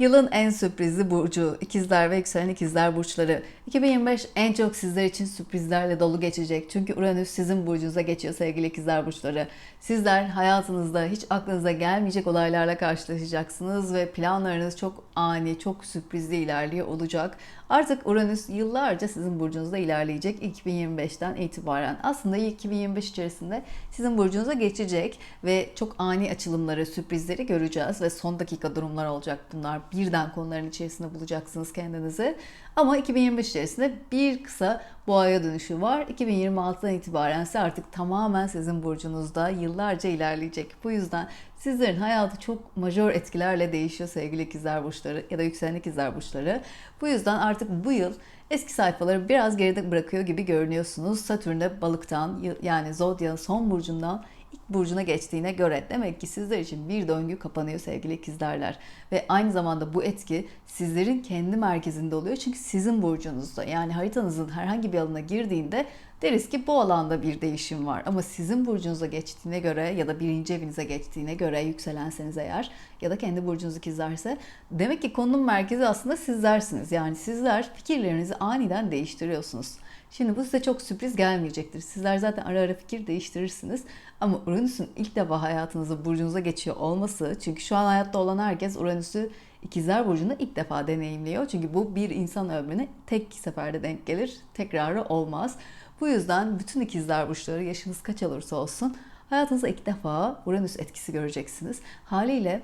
Yılın en sürprizli burcu ikizler ve yükselen ikizler burçları. 2025 en çok sizler için sürprizlerle dolu geçecek. Çünkü Uranüs sizin burcunuza geçiyor sevgili ikizler burçları. Sizler hayatınızda hiç aklınıza gelmeyecek olaylarla karşılaşacaksınız ve planlarınız çok ani, çok sürprizli ilerliyor olacak. Artık Uranüs yıllarca sizin burcunuzda ilerleyecek 2025'ten itibaren. Aslında 2025 içerisinde sizin burcunuza geçecek ve çok ani açılımları, sürprizleri göreceğiz ve son dakika durumlar olacak bunlar. Birden konuların içerisinde bulacaksınız kendinizi. Ama 2025 içerisinde bir kısa boğaya dönüşü var. 2026'dan itibaren ise artık tamamen sizin burcunuzda yıllarca ilerleyecek. Bu yüzden sizlerin hayatı çok majör etkilerle değişiyor sevgili ikizler burçları ya da yükselen ikizler burçları. Bu yüzden artık bu yıl eski sayfaları biraz geride bırakıyor gibi görünüyorsunuz. Satürn de balıktan yani Zodya'nın son burcundan ilk burcuna geçtiğine göre demek ki sizler için bir döngü kapanıyor sevgili ikizlerler. Ve aynı zamanda bu etki sizlerin kendi merkezinde oluyor. Çünkü sizin burcunuzda yani haritanızın herhangi bir alanına girdiğinde deriz ki bu alanda bir değişim var. Ama sizin burcunuza geçtiğine göre ya da birinci evinize geçtiğine göre yükselenseniz eğer ya da kendi burcunuz ikizlerse demek ki konunun merkezi aslında sizlersiniz. Yani sizler fikirlerinizi aniden değiştiriyorsunuz. Şimdi bu size çok sürpriz gelmeyecektir. Sizler zaten ara ara fikir değiştirirsiniz. Ama Uranüs'ün ilk defa hayatınızda burcunuza geçiyor olması çünkü şu an hayatta olan herkes Uranüs'ü İkizler Burcu'nda ilk defa deneyimliyor. Çünkü bu bir insan ömrüne tek seferde denk gelir. Tekrarı olmaz. Bu yüzden bütün ikizler burçları yaşınız kaç olursa olsun hayatınızda ilk defa Uranüs etkisi göreceksiniz. Haliyle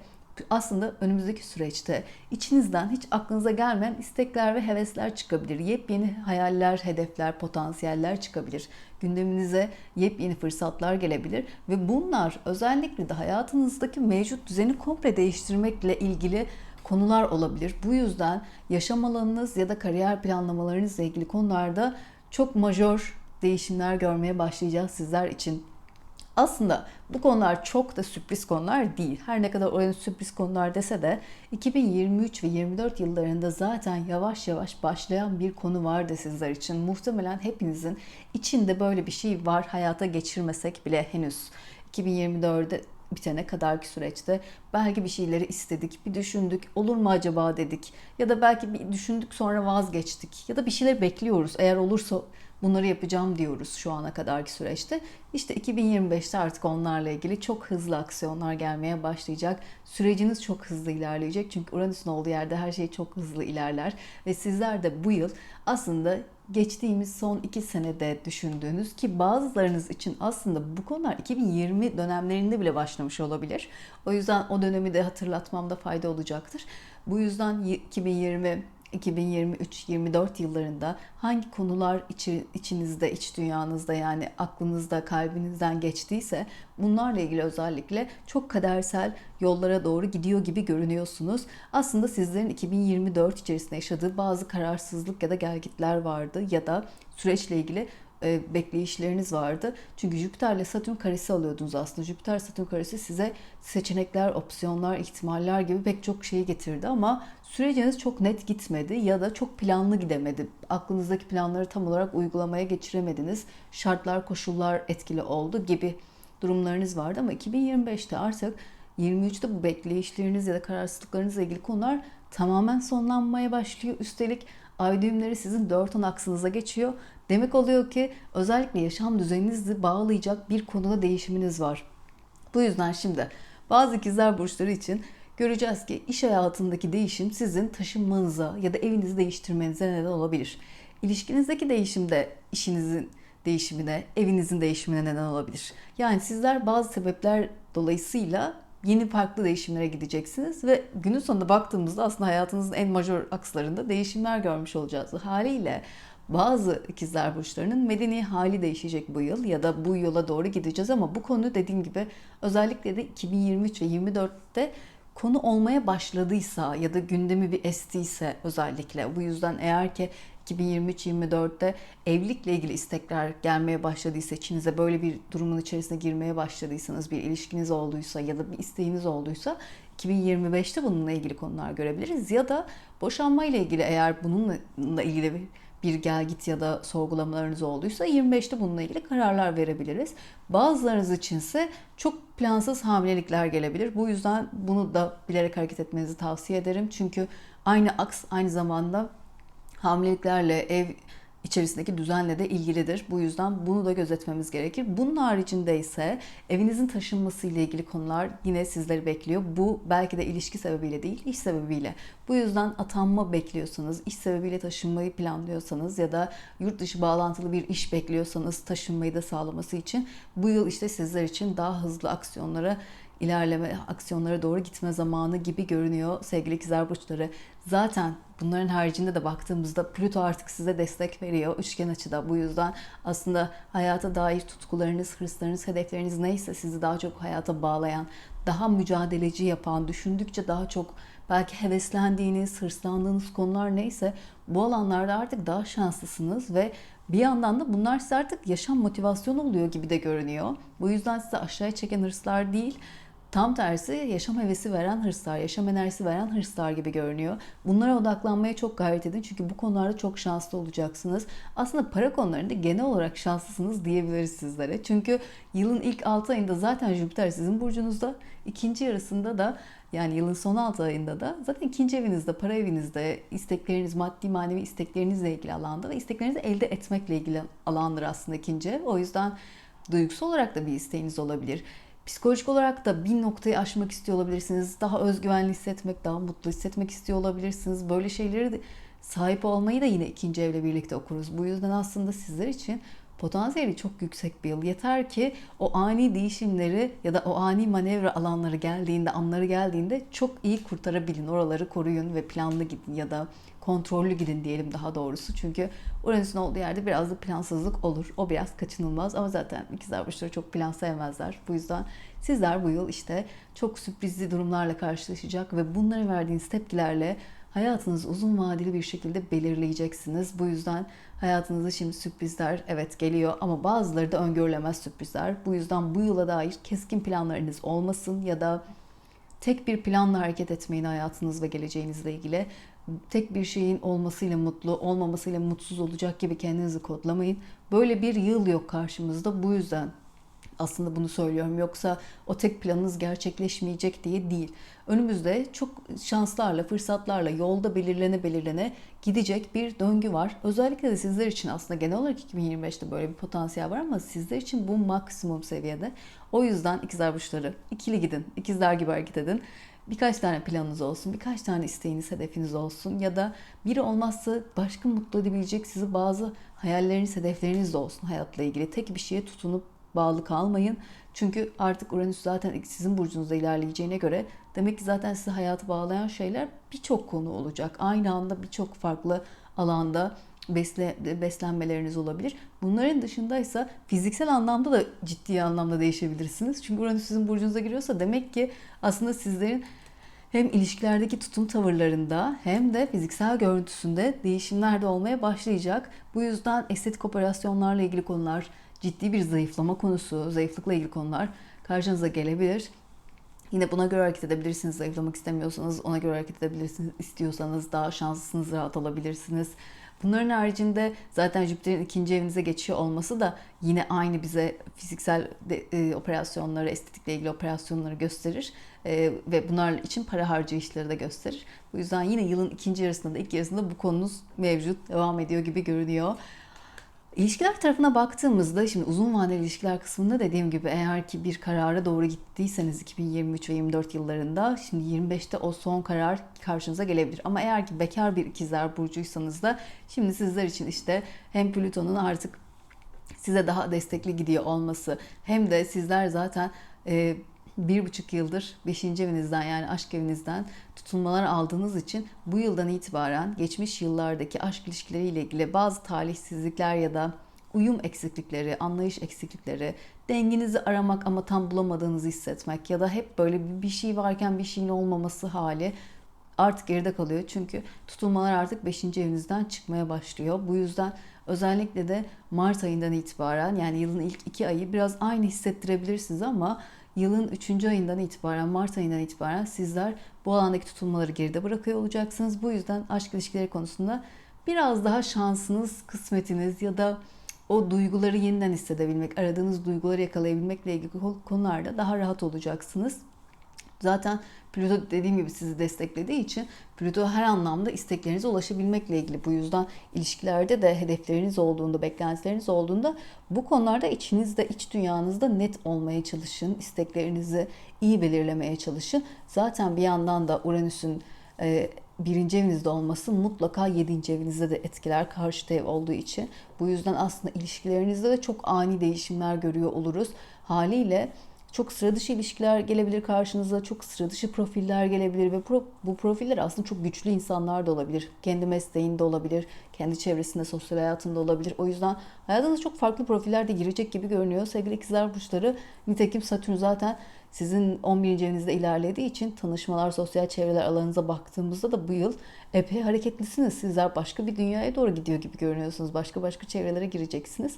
aslında önümüzdeki süreçte içinizden hiç aklınıza gelmeyen istekler ve hevesler çıkabilir. Yepyeni hayaller, hedefler, potansiyeller çıkabilir. Gündeminize yepyeni fırsatlar gelebilir ve bunlar özellikle de hayatınızdaki mevcut düzeni komple değiştirmekle ilgili konular olabilir. Bu yüzden yaşam alanınız ya da kariyer planlamalarınızla ilgili konularda çok majör değişimler görmeye başlayacağız sizler için. Aslında bu konular çok da sürpriz konular değil. Her ne kadar oraya sürpriz konular dese de 2023 ve 24 yıllarında zaten yavaş yavaş başlayan bir konu vardı sizler için. Muhtemelen hepinizin içinde böyle bir şey var hayata geçirmesek bile henüz. 2024'de bitene kadarki süreçte belki bir şeyleri istedik, bir düşündük, olur mu acaba dedik ya da belki bir düşündük sonra vazgeçtik ya da bir şeyler bekliyoruz. Eğer olursa bunları yapacağım diyoruz şu ana kadarki süreçte. İşte 2025'te artık onlarla ilgili çok hızlı aksiyonlar gelmeye başlayacak. Süreciniz çok hızlı ilerleyecek. Çünkü Uranüs'ün olduğu yerde her şey çok hızlı ilerler. Ve sizler de bu yıl aslında geçtiğimiz son iki senede düşündüğünüz ki bazılarınız için aslında bu konular 2020 dönemlerinde bile başlamış olabilir. O yüzden o dönemi de hatırlatmamda fayda olacaktır. Bu yüzden 2020 2023-24 yıllarında hangi konular içi, içinizde, iç dünyanızda yani aklınızda, kalbinizden geçtiyse bunlarla ilgili özellikle çok kadersel yollara doğru gidiyor gibi görünüyorsunuz. Aslında sizlerin 2024 içerisinde yaşadığı bazı kararsızlık ya da gelgitler vardı ya da süreçle ilgili e, bekleyişleriniz vardı. Çünkü Jüpiter ile Satürn karesi alıyordunuz aslında. Jüpiter Satürn karesi size seçenekler, opsiyonlar, ihtimaller gibi pek çok şeyi getirdi ama süreciniz çok net gitmedi ya da çok planlı gidemedi. Aklınızdaki planları tam olarak uygulamaya geçiremediniz. Şartlar, koşullar etkili oldu gibi durumlarınız vardı ama 2025'te artık 23'te bu bekleyişleriniz ya da kararsızlıklarınızla ilgili konular tamamen sonlanmaya başlıyor. Üstelik ay düğümleri sizin 4-10 aksınıza geçiyor. Demek oluyor ki özellikle yaşam düzeninizi bağlayacak bir konuda değişiminiz var. Bu yüzden şimdi bazı ikizler burçları için göreceğiz ki iş hayatındaki değişim sizin taşınmanıza ya da evinizi değiştirmenize neden olabilir. İlişkinizdeki değişim de işinizin değişimine, evinizin değişimine neden olabilir. Yani sizler bazı sebepler dolayısıyla yeni farklı değişimlere gideceksiniz ve günün sonunda baktığımızda aslında hayatınızın en majör akslarında değişimler görmüş olacağız. Haliyle bazı ikizler burçlarının medeni hali değişecek bu yıl ya da bu yola doğru gideceğiz ama bu konu dediğim gibi özellikle de 2023 ve 2024'te konu olmaya başladıysa ya da gündemi bir estiyse özellikle bu yüzden eğer ki 2023-24'te evlilikle ilgili istekler gelmeye başladıysa, içinize böyle bir durumun içerisine girmeye başladıysanız, bir ilişkiniz olduysa ya da bir isteğiniz olduysa 2025'te bununla ilgili konular görebiliriz. Ya da boşanma ile ilgili eğer bununla ilgili bir bir gel git ya da sorgulamalarınız olduysa 25'te bununla ilgili kararlar verebiliriz. Bazılarınız içinse çok plansız hamilelikler gelebilir. Bu yüzden bunu da bilerek hareket etmenizi tavsiye ederim. Çünkü aynı aks aynı zamanda hamileliklerle ev içerisindeki düzenle de ilgilidir. Bu yüzden bunu da gözetmemiz gerekir. Bunun haricinde ise evinizin taşınması ile ilgili konular yine sizleri bekliyor. Bu belki de ilişki sebebiyle değil, iş sebebiyle. Bu yüzden atanma bekliyorsanız, iş sebebiyle taşınmayı planlıyorsanız ya da yurt dışı bağlantılı bir iş bekliyorsanız taşınmayı da sağlaması için bu yıl işte sizler için daha hızlı aksiyonlara ilerleme, aksiyonlara doğru gitme zamanı gibi görünüyor sevgili ikizler burçları. Zaten bunların haricinde de baktığımızda Plüto artık size destek veriyor üçgen açıda. Bu yüzden aslında hayata dair tutkularınız, hırslarınız, hedefleriniz neyse sizi daha çok hayata bağlayan, daha mücadeleci yapan, düşündükçe daha çok belki heveslendiğiniz, hırslandığınız konular neyse bu alanlarda artık daha şanslısınız ve bir yandan da bunlar size artık yaşam motivasyonu oluyor gibi de görünüyor. Bu yüzden size aşağıya çeken hırslar değil, Tam tersi yaşam hevesi veren hırslar, yaşam enerjisi veren hırslar gibi görünüyor. Bunlara odaklanmaya çok gayret edin çünkü bu konularda çok şanslı olacaksınız. Aslında para konularında genel olarak şanslısınız diyebiliriz sizlere. Çünkü yılın ilk 6 ayında zaten Jüpiter sizin burcunuzda, ikinci yarısında da yani yılın son 6 ayında da zaten ikinci evinizde, para evinizde, istekleriniz, maddi manevi isteklerinizle ilgili alanda ve isteklerinizi elde etmekle ilgili alandır aslında ikinci ev. O yüzden duygusal olarak da bir isteğiniz olabilir. Psikolojik olarak da bir noktayı aşmak istiyor olabilirsiniz. Daha özgüvenli hissetmek, daha mutlu hissetmek istiyor olabilirsiniz. Böyle şeyleri de sahip olmayı da yine ikinci evle birlikte okuruz. Bu yüzden aslında sizler için potansiyeli çok yüksek bir yıl. Yeter ki o ani değişimleri ya da o ani manevra alanları geldiğinde, anları geldiğinde çok iyi kurtarabilin. Oraları koruyun ve planlı gidin ya da kontrollü gidin diyelim daha doğrusu. Çünkü Uranüs'ün olduğu yerde biraz da plansızlık olur. O biraz kaçınılmaz ama zaten ikizler burçları çok plan sevmezler. Bu yüzden sizler bu yıl işte çok sürprizli durumlarla karşılaşacak ve bunlara verdiğiniz tepkilerle hayatınızı uzun vadeli bir şekilde belirleyeceksiniz. Bu yüzden hayatınızda şimdi sürprizler evet geliyor ama bazıları da öngörülemez sürprizler. Bu yüzden bu yıla dair keskin planlarınız olmasın ya da tek bir planla hareket etmeyin hayatınız ve geleceğinizle ilgili tek bir şeyin olmasıyla mutlu, olmamasıyla mutsuz olacak gibi kendinizi kodlamayın. Böyle bir yıl yok karşımızda. Bu yüzden aslında bunu söylüyorum. Yoksa o tek planınız gerçekleşmeyecek diye değil. Önümüzde çok şanslarla, fırsatlarla yolda belirlene belirlene gidecek bir döngü var. Özellikle de sizler için aslında genel olarak 2025'te böyle bir potansiyel var ama sizler için bu maksimum seviyede. O yüzden ikizler burçları ikili gidin. ikizler gibi hareket edin birkaç tane planınız olsun, birkaç tane isteğiniz, hedefiniz olsun ya da biri olmazsa başka mutlu edebilecek sizi bazı hayalleriniz, hedefleriniz de olsun hayatla ilgili. Tek bir şeye tutunup bağlı kalmayın. Çünkü artık Uranüs zaten sizin burcunuzda ilerleyeceğine göre demek ki zaten sizi hayatı bağlayan şeyler birçok konu olacak. Aynı anda birçok farklı alanda besle, beslenmeleriniz olabilir. Bunların dışındaysa fiziksel anlamda da ciddi anlamda değişebilirsiniz. Çünkü Uranüs sizin burcunuza giriyorsa demek ki aslında sizlerin hem ilişkilerdeki tutum tavırlarında hem de fiziksel görüntüsünde değişimler de olmaya başlayacak. Bu yüzden estetik operasyonlarla ilgili konular, ciddi bir zayıflama konusu, zayıflıkla ilgili konular karşınıza gelebilir. Yine buna göre hareket edebilirsiniz. Zayıflamak istemiyorsanız ona göre hareket edebilirsiniz. İstiyorsanız daha şanslısınız, rahat alabilirsiniz. Bunların haricinde zaten Jüpiter'in ikinci evinize geçiyor olması da yine aynı bize fiziksel e, operasyonları, estetikle ilgili operasyonları gösterir. E, ve bunlar için para harcayışları da gösterir. Bu yüzden yine yılın ikinci yarısında da ilk yarısında bu konunuz mevcut, devam ediyor gibi görünüyor. İlişkiler tarafına baktığımızda şimdi uzun vadeli ilişkiler kısmında dediğim gibi eğer ki bir karara doğru gittiyseniz 2023 ve 24 yıllarında şimdi 25'te o son karar karşınıza gelebilir. Ama eğer ki bekar bir ikizler burcuysanız da şimdi sizler için işte hem Plüton'un artık size daha destekli gidiyor olması hem de sizler zaten e, bir buçuk yıldır beşinci evinizden yani aşk evinizden tutulmalar aldığınız için bu yıldan itibaren geçmiş yıllardaki aşk ilişkileriyle ilgili bazı talihsizlikler ya da uyum eksiklikleri, anlayış eksiklikleri, denginizi aramak ama tam bulamadığınızı hissetmek ya da hep böyle bir şey varken bir şeyin olmaması hali artık geride kalıyor. Çünkü tutulmalar artık 5. evinizden çıkmaya başlıyor. Bu yüzden özellikle de Mart ayından itibaren yani yılın ilk iki ayı biraz aynı hissettirebilirsiniz ama yılın 3. ayından itibaren, Mart ayından itibaren sizler bu alandaki tutulmaları geride bırakıyor olacaksınız. Bu yüzden aşk ilişkileri konusunda biraz daha şansınız, kısmetiniz ya da o duyguları yeniden hissedebilmek, aradığınız duyguları yakalayabilmekle ilgili konularda daha rahat olacaksınız. Zaten Plüto dediğim gibi sizi desteklediği için Plüto her anlamda isteklerinize ulaşabilmekle ilgili. Bu yüzden ilişkilerde de hedefleriniz olduğunda, beklentileriniz olduğunda bu konularda içinizde, iç dünyanızda net olmaya çalışın. İsteklerinizi iyi belirlemeye çalışın. Zaten bir yandan da Uranüs'ün e, birinci evinizde olması mutlaka yedinci evinizde de etkiler karşı ev olduğu için. Bu yüzden aslında ilişkilerinizde de çok ani değişimler görüyor oluruz. Haliyle çok sıra dışı ilişkiler gelebilir karşınıza, çok sıra dışı profiller gelebilir ve pro, bu profiller aslında çok güçlü insanlar da olabilir. Kendi mesleğinde olabilir, kendi çevresinde, sosyal hayatında olabilir. O yüzden hayatınızda çok farklı profiller de girecek gibi görünüyor. Sevgili ikizler burçları, nitekim Satürn zaten sizin 11. evinizde ilerlediği için tanışmalar, sosyal çevreler alanınıza baktığımızda da bu yıl epey hareketlisiniz. Sizler başka bir dünyaya doğru gidiyor gibi görünüyorsunuz. Başka başka çevrelere gireceksiniz.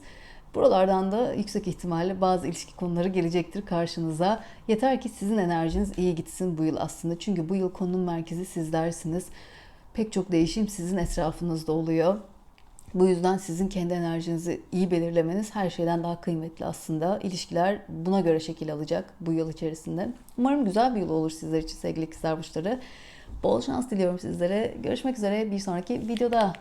Buralardan da yüksek ihtimalle bazı ilişki konuları gelecektir karşınıza. Yeter ki sizin enerjiniz iyi gitsin bu yıl aslında. Çünkü bu yıl konunun merkezi sizlersiniz. Pek çok değişim sizin etrafınızda oluyor. Bu yüzden sizin kendi enerjinizi iyi belirlemeniz her şeyden daha kıymetli aslında. İlişkiler buna göre şekil alacak bu yıl içerisinde. Umarım güzel bir yıl olur sizler için sevgili ikizler burçları. Bol şans diliyorum sizlere. Görüşmek üzere bir sonraki videoda.